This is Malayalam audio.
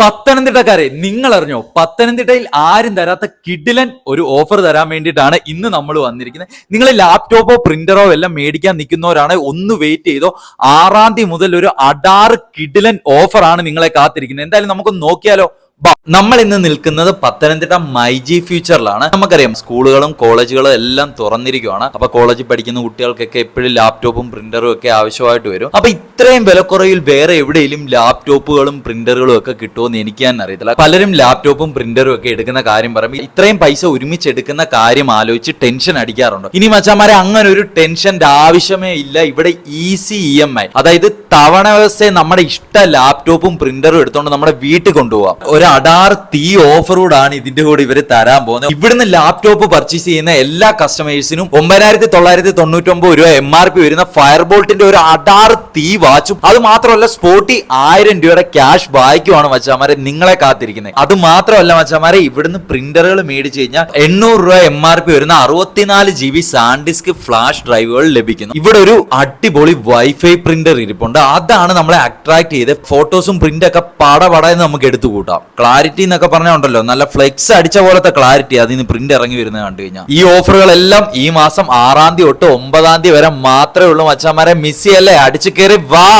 പത്തനംതിട്ടക്കാരെ നിങ്ങൾ അറിഞ്ഞോ പത്തനംതിട്ടയിൽ ആരും തരാത്ത കിഡിലൻ ഒരു ഓഫർ തരാൻ വേണ്ടിയിട്ടാണ് ഇന്ന് നമ്മൾ വന്നിരിക്കുന്നത്. നിങ്ങൾ ലാപ്ടോപ്പോ പ്രിന്ററോ എല്ലാം മേടിക്കാൻ നിൽക്കുന്നവരാണ്. ഒന്ന് വെയിറ്റ് ചെയ്തോ. ആറാം തീയതി മുതൽ ഒരു അടാറ് കിഡിലൻ ഓഫറാണ് നിങ്ങളെ കാത്തിരിക്കുന്നത്. എന്തായാലും നമുക്കൊന്ന് നോക്കിയാലോ. നമ്മൾ ഇന്ന് നിൽക്കുന്നത് പത്തനംതിട്ട മൈജി ഫ്യൂച്ചറിലാണ്. നമുക്കറിയാം സ്കൂളുകളും കോളേജുകളും എല്ലാം തുറന്നിരിക്കുകയാണ് അപ്പൊ കോളേജിൽ പഠിക്കുന്ന കുട്ടികൾക്കൊക്കെ എപ്പോഴും ലാപ്ടോപ്പും പ്രിന്ററും ഒക്കെ ആവശ്യമായിട്ട് വരും. അപ്പൊ ഇത്രയും വിലക്കുറവിൽ വേറെ എവിടെയെങ്കിലും ലാപ്ടോപ്പുകളും പ്രിന്ററുകളും ഒക്കെ കിട്ടുമെന്ന് എനിക്ക് തന്നെ അറിയത്തില്ല. പലരും ലാപ്ടോപ്പും പ്രിന്ററും ഒക്കെ എടുക്കുന്ന കാര്യം പറയുമ്പോൾ ഇത്രയും പൈസ ഒരുമിച്ച് എടുക്കുന്ന കാര്യം ആലോചിച്ച് ടെൻഷൻ അടിക്കാറുണ്ട്. ഇനി മച്ചാമാരെ അങ്ങനെ ഒരു ടെൻഷന്റെ ആവശ്യമേ ഇല്ല. ഇവിടെ ഈസി ഇ എം ഐ. അതായത് തവണ വ്യവസ്ഥയെ നമ്മുടെ ഇഷ്ട ലാപ്ടോപ്പും പ്രിന്ററും എടുത്തോണ്ട് നമ്മുടെ വീട്ടിൽ കൊണ്ടുപോകാം ഒരു അടാർ തീ ഓഫറോടാണ് ഇതിന്റെ കൂടെ ഇവർ തരാൻ പോകുന്നത്. ഇവിടുന്ന് ലാപ്ടോപ്പ് പർച്ചേസ് ചെയ്യുന്ന എല്ലാ കസ്റ്റമേഴ്സിനും ഒമ്പതിനായിരത്തി തൊള്ളായിരത്തി തൊണ്ണൂറ്റി ഒമ്പത് രൂപ എം ആർ പി വരുന്ന ഫയർബോൾട്ടിന്റെ ഒരു അടാർ തീ വാച്ചും. അത് മാത്രമല്ല സ്പോട്ടി ആയിരം രൂപയുടെ ക്യാഷ് ബായ്ക്കുമാണ് മച്ചാമാരെ നിങ്ങളെ കാത്തിരിക്കുന്നത്. അത് മാത്രമല്ല മച്ചാമാരെ ഇവിടുന്ന് പ്രിന്ററുകൾ മേടിച്ചു കഴിഞ്ഞാൽ എണ്ണൂറ് രൂപ എം ആർ പി വരുന്ന അറുപത്തിനാല് ജി ബി സാൻഡിസ്ക് ഫ്ലാഷ് ഡ്രൈവുകൾ ലഭിക്കുന്നു. ഇവിടെ ഒരു അടിപൊളി വൈഫൈ പ്രിന്റർ ഇരിപ്പുണ്ട്. അതാണ് നമ്മളെ അട്രാക്ട് ചെയ്ത് ഫോട്ടോസും പ്രിന്റ് ഒക്കെ പട പടയെന്ന് നമുക്ക് എടുത്തു കൂട്ടാം. ക്ലാരിറ്റി എന്നൊക്കെ പറഞ്ഞുണ്ടല്ലോ. നല്ല ഫ്ലെക്സ് അടിച്ച പോലത്തെ ക്ലാരിറ്റി അതിൽ നിന്ന് പ്രിന്റ് ഇറങ്ങി വരുന്നത് കണ്ടു കഴിഞ്ഞാൽ. ഈ ഓഫറുകളെല്ലാം ഈ മാസം ആറാം തീയതി തൊട്ട് ഒമ്പതാം തീയതി വരെ മാത്രമേ ഉള്ളൂ മച്ചാമാരെ. മിസ് ചെയ്യല്ലേ? അടിച്ചു জিকের বা